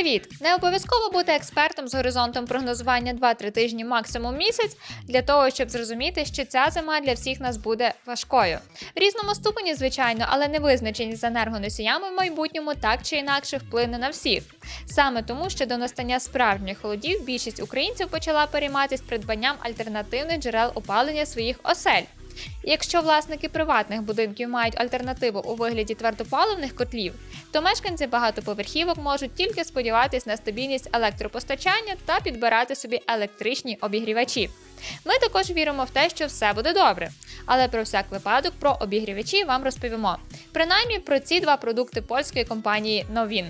Привіт! Не обов'язково бути експертом з горизонтом прогнозування 2-3 тижні, максимум місяць, для того, щоб зрозуміти, що ця зима для всіх нас буде важкою. В різному ступені, звичайно, але невизначеність з енергоносіями в майбутньому так чи інакше вплине на всіх. Саме тому, що до настання справжніх холодів більшість українців почала перейматися придбанням альтернативних джерел опалення своїх осель. Якщо власники приватних будинків мають альтернативу у вигляді твердопаливних котлів, то мешканці багатоповерхівок можуть тільки сподіватись на стабільність електропостачання та підбирати собі електричні обігрівачі. Ми також віримо в те, що все буде добре. Але про всяк випадок про обігрівачі вам розповімо. Принаймні про ці два продукти польської компанії Новін.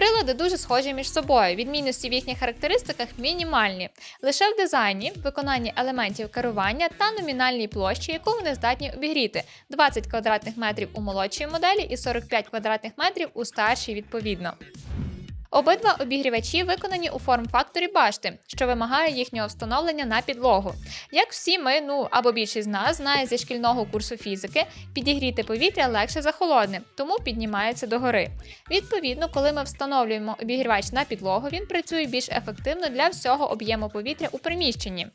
Прилади дуже схожі між собою. Відмінності в їхніх характеристиках мінімальні. Лише в дизайні, виконанні елементів керування та номінальній площі, яку вони здатні обігріти 20 квадратних метрів у молодшій моделі і 45 квадратних метрів у старшій відповідно. Обидва обігрівачі виконані у форм-факторі башти, що вимагає їхнього встановлення на підлогу. Як всі ми, ну або більшість з нас знає зі шкільного курсу фізики, підігріти повітря легше за холодне, тому піднімається догори. Відповідно, коли ми встановлюємо обігрівач на підлогу, він працює більш ефективно для всього об'єму повітря у приміщенні.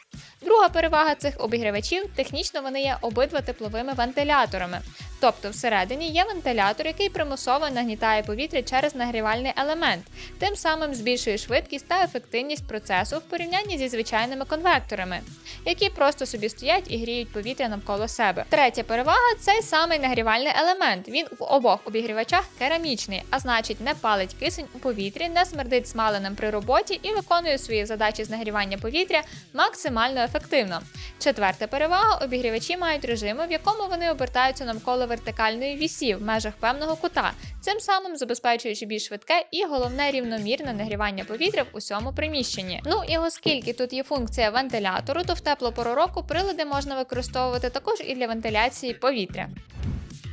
Друга перевага цих обігрівачів технічно вони є обидва тепловими вентиляторами. Тобто всередині є вентилятор, який примусово нагнітає повітря через нагрівальний елемент, тим самим збільшує швидкість та ефективність процесу в порівнянні зі звичайними конвекторами, які просто собі стоять і гріють повітря навколо себе. Третя перевага цей самий нагрівальний елемент. Він в обох обігрівачах керамічний, а значить не палить кисень у повітрі, не смердить смаленим при роботі і виконує свої задачі з нагрівання повітря максимально ефективно. Четверта перевага обігрівачі мають режими, в якому вони обертаються навколо вертикальної вісі в межах певного кута, цим самим забезпечуючи більш швидке і головне рівномірне нагрівання повітря в усьому приміщенні. Ну і оскільки тут є функція вентилятору, то в теплу пору року прилади можна використовувати також і для вентиляції повітря.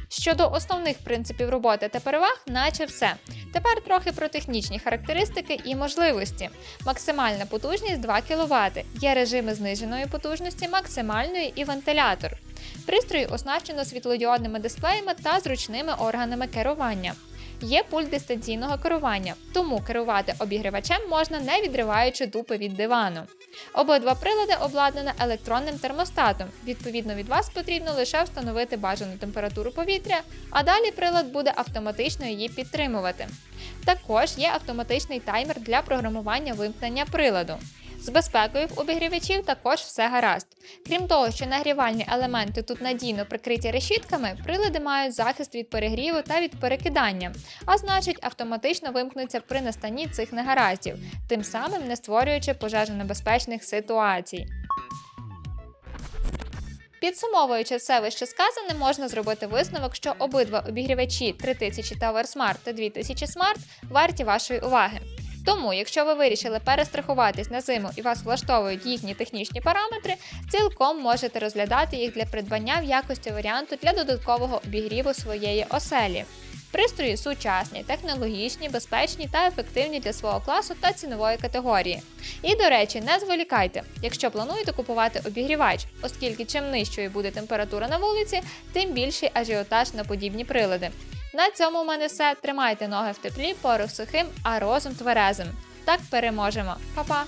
Щодо основних принципів роботи та переваг, наче все. Тепер трохи про технічні характеристики і можливості. Максимальна потужність 2 кВт. Є режими зниженої потужності, максимальної і вентилятор. Пристрої оснащено світлодіодними дисплеями та зручними органами керування. Є пульт дистанційного керування, тому керувати обігрівачем можна не відриваючи дупи від дивану. Обидва прилади обладнані електронним термостатом. Відповідно від вас потрібно лише встановити бажану температуру повітря, а далі прилад буде автоматично її підтримувати. Також є автоматичний таймер для програмування вимкнення приладу. З безпекою в обігрівачів також все гаразд. Крім того, що нагрівальні елементи тут надійно прикриті решітками, прилади мають захист від перегріву та від перекидання, а значить автоматично вимкнуться при настанні цих негараздів, тим самим не створюючи пожежонебезпечних ситуацій. Підсумовуючи все вище сказане, можна зробити висновок, що обидва обігрівачі 3000 Tower Smart та 2000 Smart варті вашої уваги. Тому, якщо ви вирішили перестрахуватись на зиму і вас влаштовують їхні технічні параметри, цілком можете розглядати їх для придбання в якості варіанту для додаткового обігріву своєї оселі. Пристрої сучасні, технологічні, безпечні та ефективні для свого класу та цінової категорії. І, до речі, не зволікайте, якщо плануєте купувати обігрівач, оскільки чим нижчою буде температура на вулиці, тим більший ажіотаж на подібні прилади. На цьому в мене все. Тримайте ноги в теплі, порох сухим, а розум тверезим. Так переможемо. Па-па!